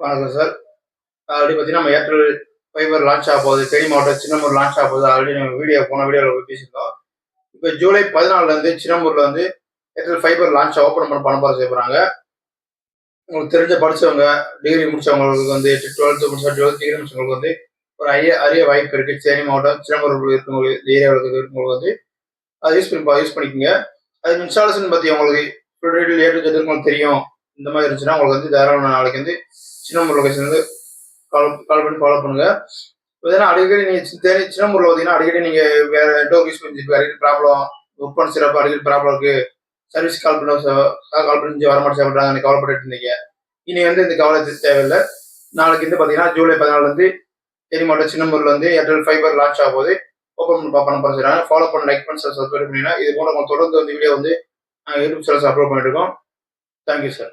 வணக்கம் sir. Already பார்த்தீங்கன்னா நம்ம ஏர்டெல் ஃபைபர் லான்ச் ஆக போகுது. தேனி மாவட்டம் சின்னமூர் லான்ச் ஆக போகுது. ஆல்ரெடி நம்ம வீடியோ போன வீடியோவில் போய் பேசியிருந்தோம். இப்போ ஜூலை பதினாலுலேருந்து சின்னமூரில் வந்து ஏர்டெல் ஃபைபர் லான்ச் ஓப்பன் பண்ண பணம் செய்ய போகிறாங்க உங்களுக்கு தெரிஞ்ச படித்தவங்க டிகிரி முடித்தவங்களுக்கு வந்து டுவெல்த்து முடிச்சா டுவெல்த் டிகிரி முடிச்சவங்களுக்கு வந்து ஒரு அரிய அரிய வாய்ப்பு இருக்குது தேனி மாவட்டம் சின்னமூர் இருக்கிறவங்களுக்கு ஏரியாவில் இருக்கிறவங்களுக்கு வந்து அதை யூஸ் பண்ணி யூஸ் பண்ணிக்கோங்க. அது இன்ஸ்டாலேஷன் பற்றி உங்களுக்கு ஃபுல் உங்களுக்கு தெரியும். இந்த மாதிரி இருந்துச்சுன்னா உங்களுக்கு வந்து தாராளம் நாளைக்கு வந்து சின்னமூர் லொகேஷன் வந்து கால் கால் பண்ணி ஃபாலோ பண்ணுங்க. இதனால் அடிக்கடி நீங்கள் தேனி சின்னமூரில் பார்த்தீங்கன்னா அடிக்கடி நீங்கள் வேற நெட்ஒர்க் யூஸ் பண்ணிட்டு அடிக்கடி ப்ராப்ளம் ஒர்க் பண்ண சிறப்பு அடிக்கடி ப்ராப்ளம் இருக்கு. சர்வீஸ் கால் பண்ண கால் பண்ணி வர மாட்டேன் சாப்பிட்றாங்க நீ கவலைப்பட்டு இருந்தீங்க. இனி வந்து இந்த கவலை தேவையில்லை. நாளைக்கு வந்து பார்த்தீங்கன்னா ஜூலை பதினாலுலேருந்து தேனி மாவட்டம் சின்னமூரில் வந்து ஏர்டெல் ஃபைபர் லான்ச் ஆகும் போது ஓப்பன் பண்ணி பண்ண போகிறாங்க ஃபாலோ பண்ண லைக் பண்ணி சப்ஸ்கிரைப் பண்ணிங்கன்னா இது போல தொடர்ந்து வந்து வீடியோ வந்து யூடியூப் சேனல்ஸ் அப்லோட் பண்ணிட்டு இருக்கோம். Thank you sir